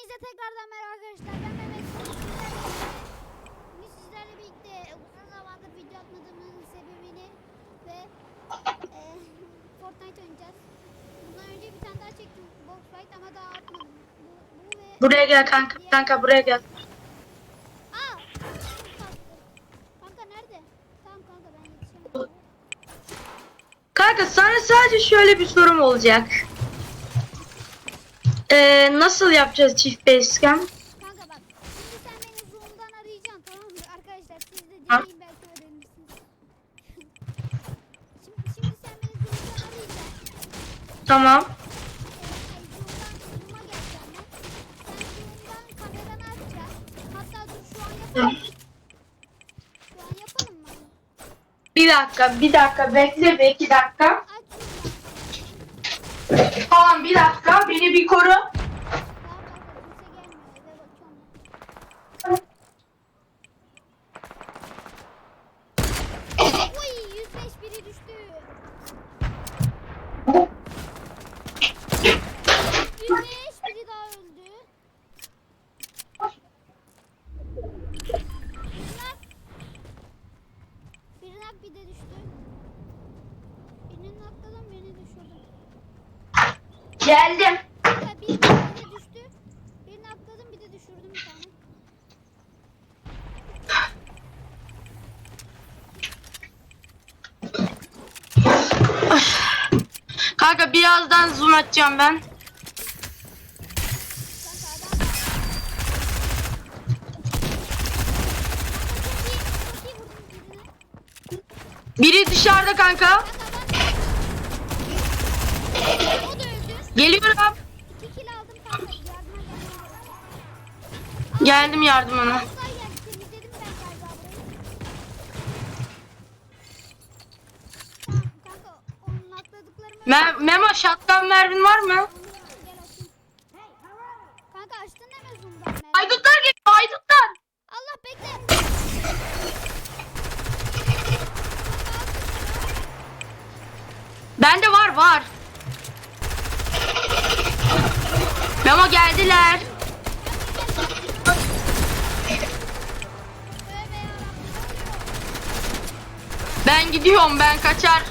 Hepinize tekrardan merhaba arkadaşlar. Ben Mehmet. Bugün sizlerle birlikte uzun zamandır video atmadığımın sebebini ve e, Fortnite oynayacağız. Bundan önce bir tane daha çektim Box Fight ama daha atmadım. Bu, bu ve Buraya gel kanka. diğer- Kanka buraya gel. Aa! Kanka nerede? Tamam kanka ben yetişemedim. Kanka sana sadece şöyle bir sorum olacak. Ee, nasıl yapacağız çift basecam? Kanka bak şimdi sen beni Zoom'dan arayacaksın tamam mı? Arkadaşlar siz de Ha? deneyin belki öğrenirsiniz. şimdi, şimdi sen beni Zoom'dan arayacaksın. Tamam. Ay, Zoom'dan Zoom'a geleceğim ben. Sen Zoom'dan kameranı açacaksın. Hatta dur şu an yapalım. Şu an yapalım mı? Bir dakika, bir dakika bekle be iki dakika. Tamam bir dakika beni bir koru. Uy 105 biri düştü. 105 biri daha öldü. Birnak. Birnak bir de düştü. Birini nakladım birini düşürdüm. Geldim. Kanka birazdan zoom açacağım ben. Biri dışarıda kanka. Geliyorum. İki kill aldım kanka. Yardıma gelmem Geldim yardımına. Asla geldi. Temizledim ben galiba burayı. Tamam kanka onun atladıklarımı... Me Memo shotgun mermin var mı? Kanka açtın. Haydutlar geliyor haydutlar. Allah bekle. Bende var var. Memo geldiler. Ben gidiyorum ben kaçar.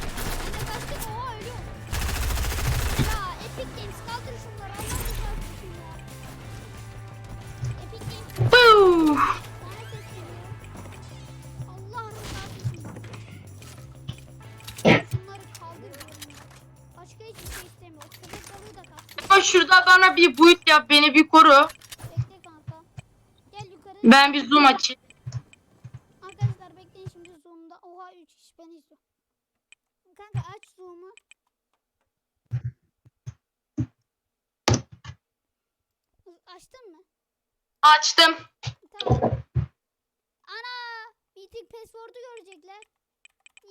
Şurada bana bir buit yap beni bir koru. Bekle kanka. Gel yukarı. Ben bir zoom açayım. Arkadaşlar bekleyin şimdi zoom'da. Oha 3 kişi beni izliyor. Kanka aç zoom'u. Açtın mı? Açtım. Tamam. Ana! Meeting password'u görecekler.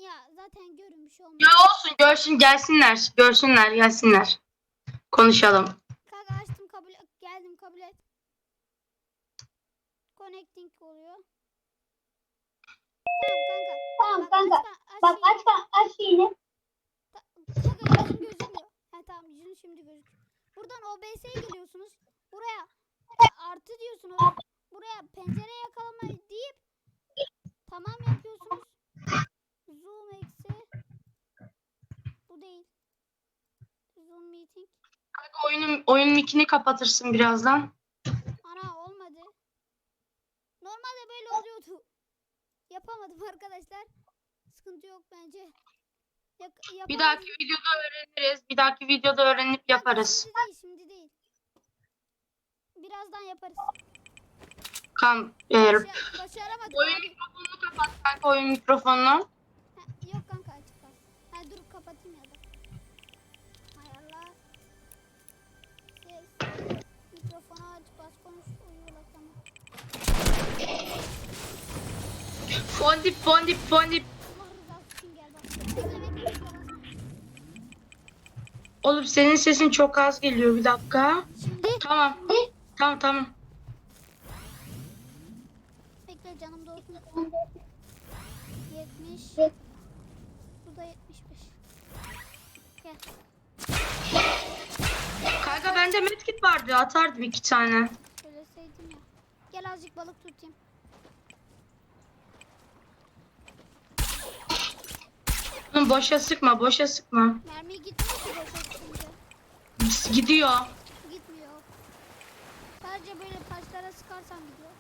Ya zaten görün bir şey olmaz. Ya olsun görsün gelsinler. Görsünler gelsinler. Konuşalım. Kanka açtım kabul geldim kabul et. Connecting oluyor. Tamam kanka. Tamam Bak, kanka. aç, Bak aç aç yine. Kanka yüzün gözükmüyor. Ha tamam yüzün şimdi gözüküyor. Buradan OBS'ye geliyorsunuz. Buraya artı diyorsunuz. Buraya pencere yakalama deyip tamam yapıyorsunuz. Zoom eksi. Bu değil. Zoom meeting. Kanka oyunun oyunun ikini kapatırsın birazdan. Normalde böyle oluyordu. Yapamadım arkadaşlar. Sıkıntı yok bence. Yak- Bir dahaki videoda öğreniriz. Bir dahaki videoda öğrenip yaparız. Şimdi değil, şimdi değil. Birazdan yaparız. Kan e, Başa- başaramadık. oyun abi. mikrofonunu kapat kanka oyun mikrofonunu. Fondip fondip fondip. Oğlum senin sesin çok az geliyor bir dakika. Tamam. Tamam tamam. bekle canım dolsun. 70. Bu da 75. Gel. Kanka bende medkit vardı atardım iki tane. saydım ya. Gel azıcık balık tutayım. Boşa sıkma boşa sıkma. Mermi gitmiyor ki boşa sıkınca. Gidiyor. Gitmiyor. Sadece böyle taşlara sıkarsan gidiyor.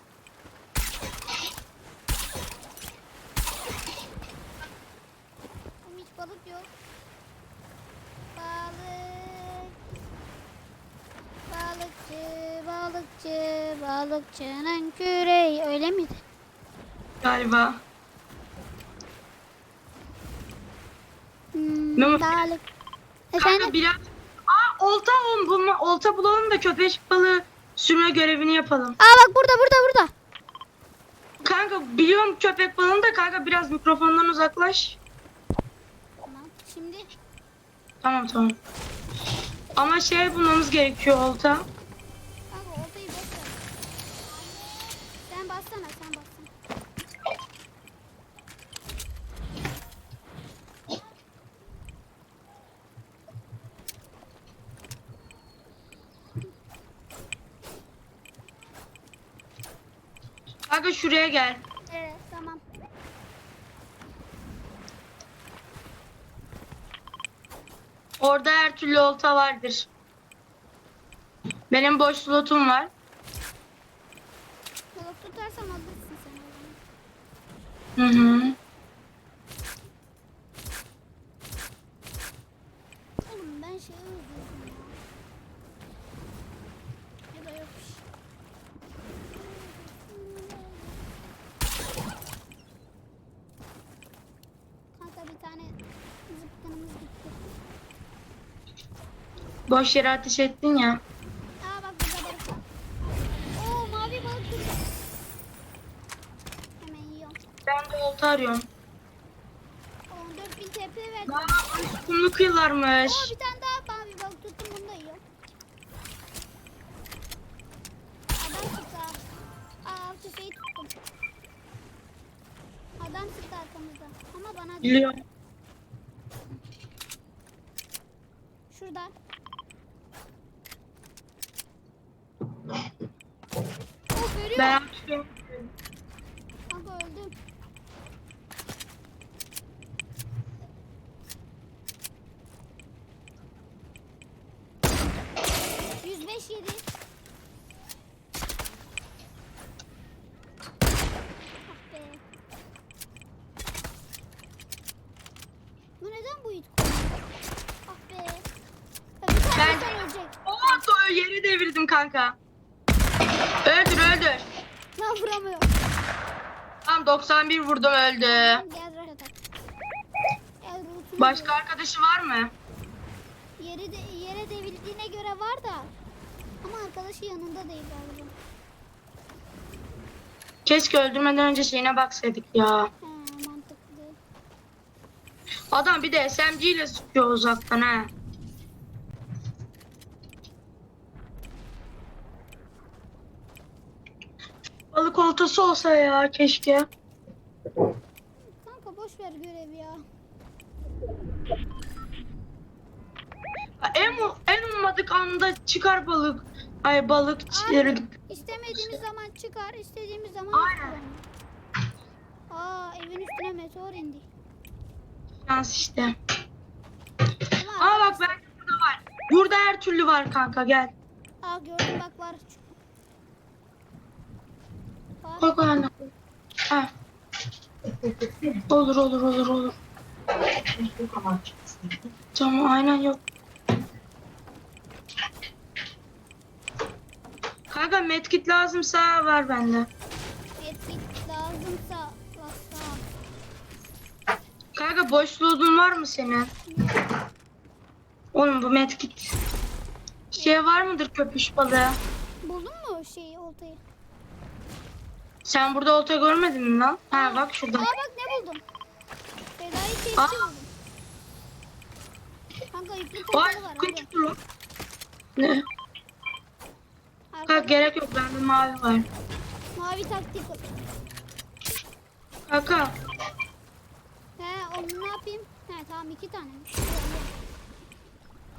Ama hiç balık yok. Balık. Balıkçı, balıkçı, balıkçının küreği. Öyle miydi? Galiba. Hmm, Ne. Kanka Efendim? biraz... Aa olta oğlum bulma, olta bulalım da köpek balığı sürme görevini yapalım. Aa bak burada burada burada. Kanka biliyorum köpek balığını da kanka biraz mikrofondan uzaklaş. Tamam. Şimdi Tamam tamam. Ama şey bulmamız gerekiyor olta. Kanka oltayı boş ver. Sen bassana sen bassana. Kanka şuraya gel. Evet tamam. Orada her türlü olta vardır. Benim boş slotum var. Balık tutarsam alırsın sen o zaman. Hı hı. Oğlum ben şeyi özlüyorum ya. Ya da yokmuş. Kanka bir tane zıpkınımız gitti. Boş yere ateş ettin ya. Aa bak burada balık var. Oo mavi balık burada. Hemen yiyorum. Ben de olta arıyorum. 14.000 TP verdim. Aa, kumlu kıyılarmış. Oo bir tane daha mavi balık tuttum bunu da yiyorum. Adam çıktı. Aa tüfeği tuttum. Adam çıktı arkamızda. Ama bana değil. Biliyorum. 67. Ah be. Bu neden bu it? Ah be. Ya Ben- insan ölecek. Oldu yere devirdim kanka. Öldür öldür. Lan vuramıyorum. Tam 91 vurdum öldü. Başka arkadaşı var mı? Arkadaşı yanında değil galiba. Keşke öldürmeden önce şeyine baksaydık ya. He mantıklı. Adam bir de SMG ile sıkıyor uzaktan ha. Balık oltası olsa ya keşke. Kanka boş ver görevi ya. En, en ummadık anda çıkar balık. Ay balık Aynen. İstemediğimiz zaman çıkar, istediğimiz zaman Aynen. Aa evin üstüne meteor indi. şans işte. Ama Aa bak belki burada var. Burada her türlü var kanka gel. Aa gördüm bak var. Var. Bak anne. Ha. Olur olur olur olur. Tamam aynen yok. Kanka medkit lazımsa ver bende. Etlik lazımsa basta. Kanka boşluğun var mı senin? Oğlum bu medkit. Şey var mıdır köpüş balığı? Buldun mu şeyi oltayı? Sen burada olta görmedin mi lan? Ha bak şurada. Aa bak ne buldum. Fedai Aa. buldum. Kanka yüklü pompalı var. lan. Ne? Arkada gerek yok bende mavi var. mavi taktik. Kanka He onu ne yapayım? He tamam iki tane.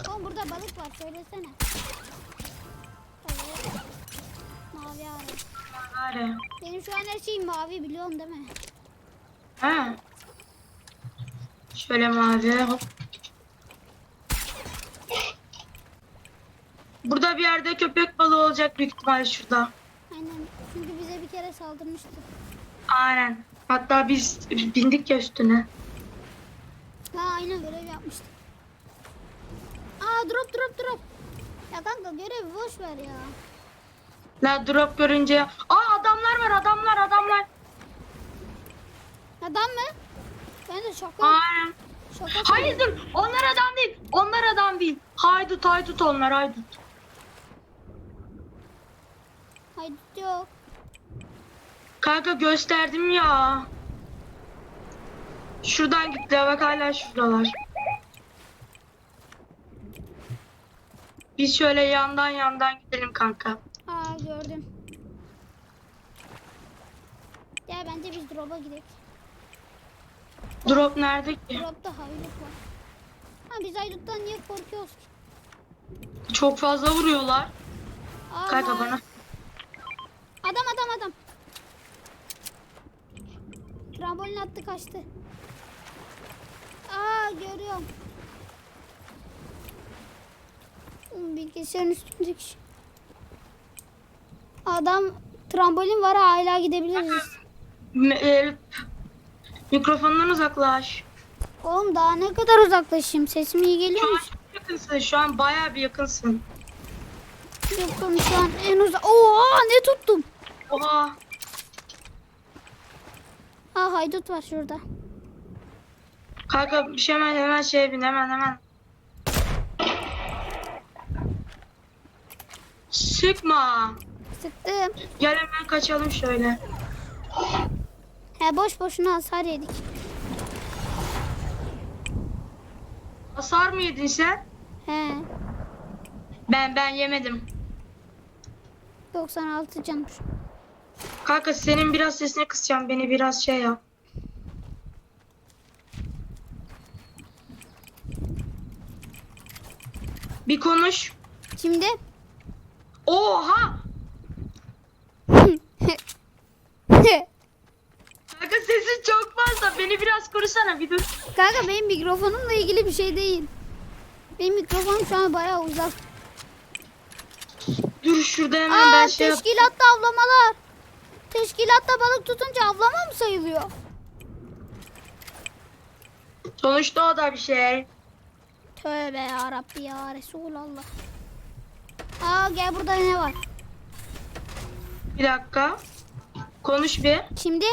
Oğlum burada balık var söylesene. Evet. Mavi ara. bari. Benim şu an her şeyim mavi biliyorsun değil mi? Ha. Şöyle mavi hop. Burada bir yerde köpek balığı olacak büyük ihtimalle şurada. Aynen. Çünkü bize bir kere saldırmıştı. Aynen. Hatta biz bindik ya üstüne. Ha aynen görev yapmıştık. Aa drop drop drop. Ya kanka görevi boş ver ya. La drop görünce. Aa adamlar var adamlar adamlar. Adam mı? Ben de şaka. Aynen. Şaka. Hayır dur. Onlar adam değil. Onlar adam değil. Haydut haydut onlar haydut. Hayır yok. Kanka gösterdim ya. Şuradan gittiler bak hala şuradalar. Biz şöyle yandan yandan gidelim kanka. Aa gördüm. Gel bence biz drop'a gidelim. Drop nerede ki? Drop'ta haydut var. Ha biz hayduttan niye korkuyoruz ki? Çok fazla vuruyorlar. Aa, Kanka bana. Adam adam adam. Trambolin attı kaçtı. Aa görüyorum. Oğlum, Bilgisayarın üstündeki şey. Adam trambolin var hala gidebiliriz. M- e, mikrofondan uzaklaş. Oğlum daha ne kadar uzaklaşayım? Sesim iyi geliyor Şu mu? an çok yakınsın. Şu an bayağı bir yakınsın. Yakın şu an en uzak. Oha ne tuttum? Oha. Aa haydut var şurada. Kanka bir şey hemen hemen şeye bin hemen hemen. Sıkma. Sıktım. Gel hemen kaçalım şöyle. He boş boşuna hasar yedik. Hasar mı yedin sen? He. Ben ben yemedim. 96 canım. Kanka senin biraz sesini kısacağım. Beni biraz şey yap. Bir konuş. Şimdi Oha! Kanka sesin çok fazla. Beni biraz korusana bir dur. Kanka benim mikrofonumla ilgili bir şey değil. Benim mikrofonum şu an bayağı uzak. Dur şurada hemen Aa ben şey yap. teşkilatta avlamalar. Teşkilatta balık tutunca avlama mı sayılıyor? Sonuçta o da bir şey. Tövbe ya Rabbi ya Resulallah. Aa gel burada ne var? Bir dakika. Konuş bir. Şimdi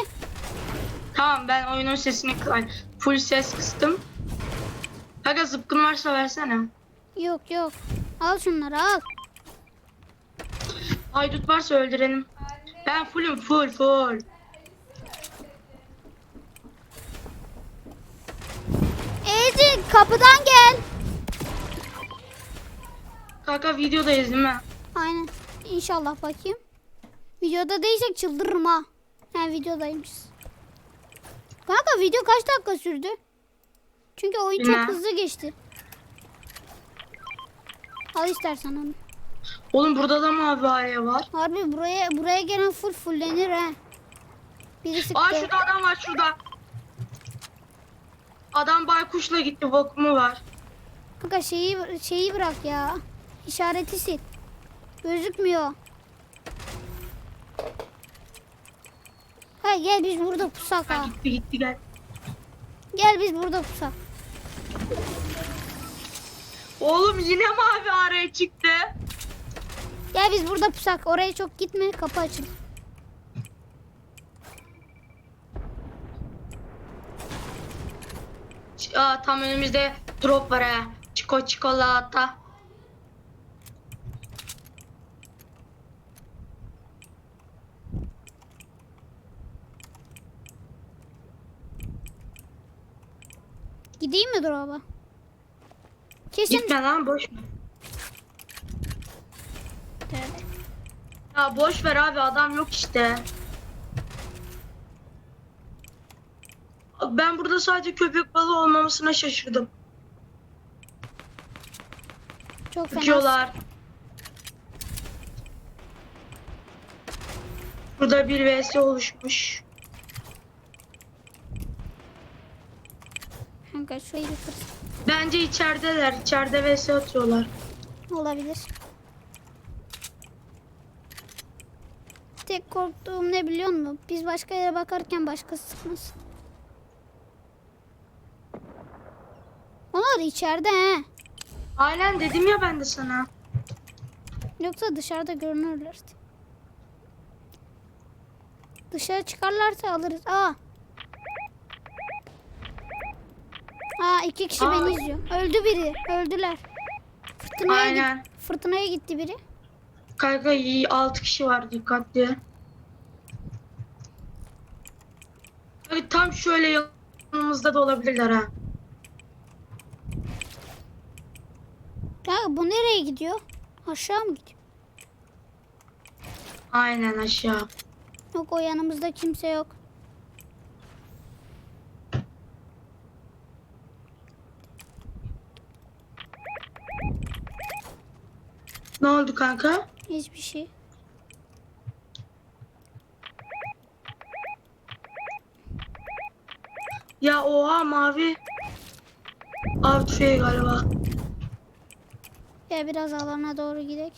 Tamam ben oyunun sesini kı- full ses kıstım. Kanka zıpkın varsa versene. yok yok. Al şunları al. Haydut varsa öldürelim. Ben fullüm full full. Ezi kapıdan gel. Kanka videodayız değil mi? Aynen. İnşallah bakayım. Videoda değilsek çıldırırım ha. He videodaymışız. Kanka video kaç dakika sürdü? Çünkü oyun Bilmem. çok hızlı geçti. Al istersen onu. Oğlum burada da mavi araya var. Harbi buraya buraya gelen full fullenir he. Biri sıktı. Aa şurada adam var şurada. Adam baykuşla gitti vakumu var. Kanka şeyi şeyi bırak ya. İşareti sil. Gözükmüyor. Ha gel biz burada pusak Ha, ha. gitti gitti gel. Gel biz burada pusak. Oğlum yine mavi araya çıktı. Gel biz burada pusak. Oraya çok gitme. Kapı açıl. Aa, tam önümüzde drop var ha. Çiko çikolata. Gideyim mi drop'a? Kesin. Gitme lan boş ver. Ya boş ver abi adam yok işte. Ben burada sadece köpek balığı olmamasına şaşırdım. Çok fena. Uçuyorlar. Burada bir vs oluşmuş. Kanka şurayı bir kır. Bence içerideler. İçeride vs atıyorlar. Olabilir. Tek korktuğum ne biliyor musun? Biz başka yere bakarken başkası sıkmasın. Onlar içeride he. Aynen dedim ya ben de sana. Yoksa dışarıda görünürler. Dışarı çıkarlarsa alırız. Aa. Aa iki kişi Aa. beni izliyor. Öldü biri. Öldüler. Fırtınaya, git- Aynen. fırtınaya gitti biri. Kanka iyi 6 kişi var dikkatli. Abi tam şöyle yanımızda da olabilirler ha. Ya bu nereye gidiyor? Aşağı mı gidiyor? Aynen aşağı. Yok o yanımızda kimse yok. Ne oldu kanka? Hiçbir şey. Ya oha mavi. Av tüfeği galiba. Ya biraz alana doğru gidelim.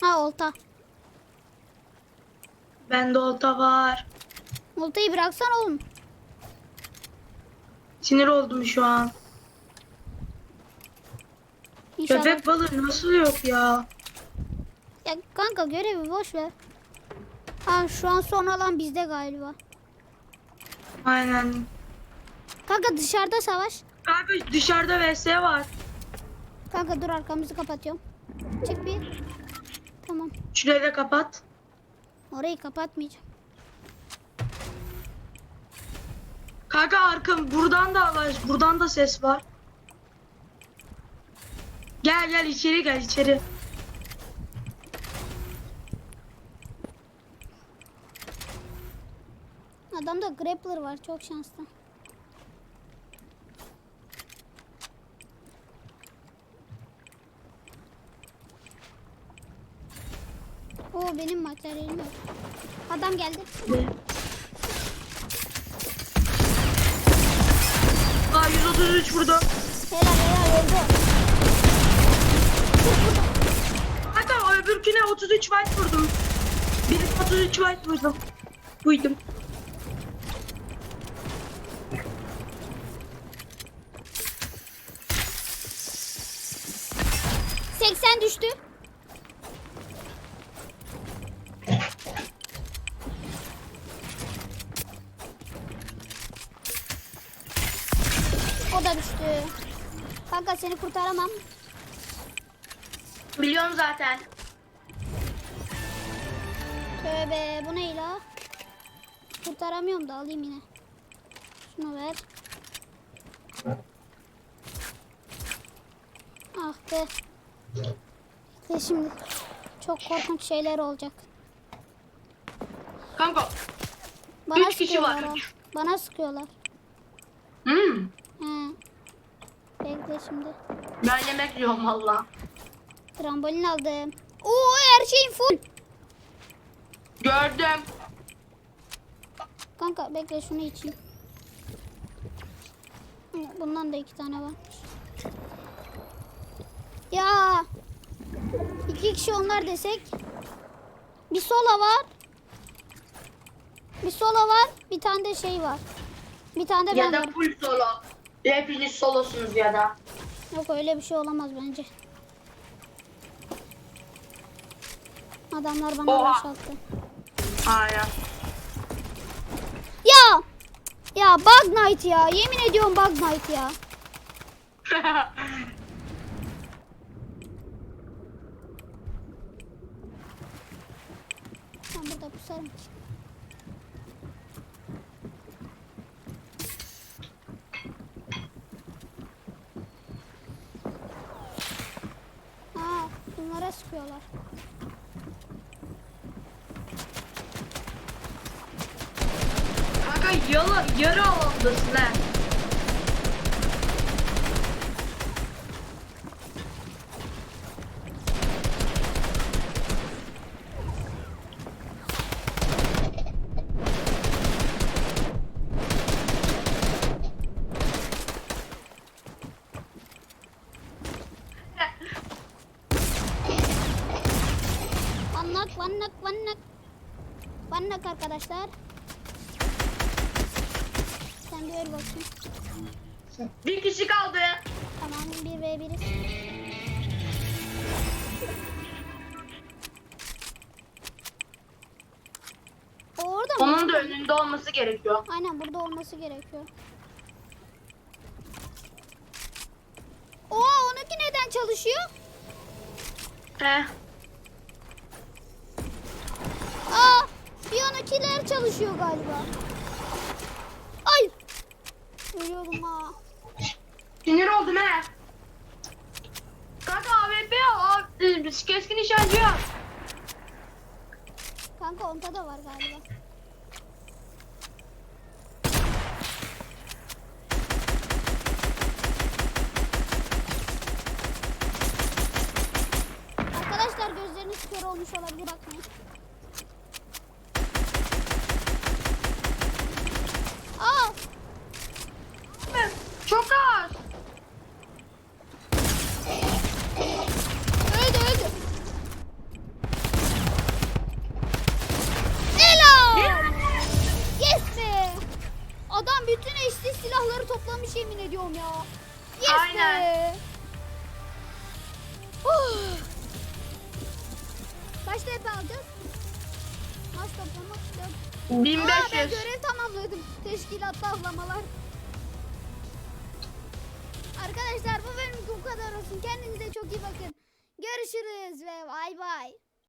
Ha olta. Bende olta var. Oltayı bıraksan oğlum. Sinir oldum şu an. İnşallah. Köpek balığı nasıl yok ya? Ya kanka görevi boş ver. Ha şu an son alan bizde galiba. Aynen. Kanka dışarıda savaş. Kanka dışarıda vs var. Kanka dur arkamızı kapatıyorum. Çık bir. Tamam. Şurayı da kapat. Orayı kapatmayacağım. Kanka arkam buradan da var. Buradan da ses var. Gel gel içeri gel içeri. Adamda grappler var çok şanslı. Oo benim materyalim yok. Adam geldi. Aa 133 vurdu. Helal helal öldü. Kanka öbürküne 33 white vurdum. Birine 33 white vurdum. Buydum. 80 düştü. O da düştü. Kanka seni kurtaramam. Biliyorum zaten. Tövbe bu ne la? Kurtaramıyorum da alayım yine. Şunu ver. Ah be. İşte şimdi çok korkunç şeyler olacak. Kanka. Bana Üç kişi var, üç. Bana sıkıyorlar. Hmm. He. Bekle şimdi. Ben yemek yiyorum valla. Trambolin aldım. Oo her şeyin full. Gördüm. Kanka bekle şunu içeyim. Bundan da iki tane varmış. Ya. İki kişi onlar desek. Bir sola var. Bir sola var. Bir tane de şey var. Bir tane de ben Ya da varım. full solo. Hepiniz solosunuz ya da. Yok öyle bir şey olamaz bence. Adamlar bana Oha. boşalttı. Aynen. Ya. Ya Bug Night ya. Yemin ediyorum Bug Night ya. Ben burada pusarım ki. Aa, bunlara sıkıyorlar. Kanka yalı, yarı alandasın ha. One knock, one knock. One knock arkadaşlar. Sen bir. Bir kişi kaldı. Tamam, bir ve biriz. O orada mı? Onun da önünde olması gerekiyor. Aynen burada olması gerekiyor. Oha onunki neden çalışıyor? He. Aa piyanokiler çalışıyor galiba. Ölüyorum ha. Sinir oldum he. Kanka AWP al. Keskin nişancı al. Kanka onda da var galiba.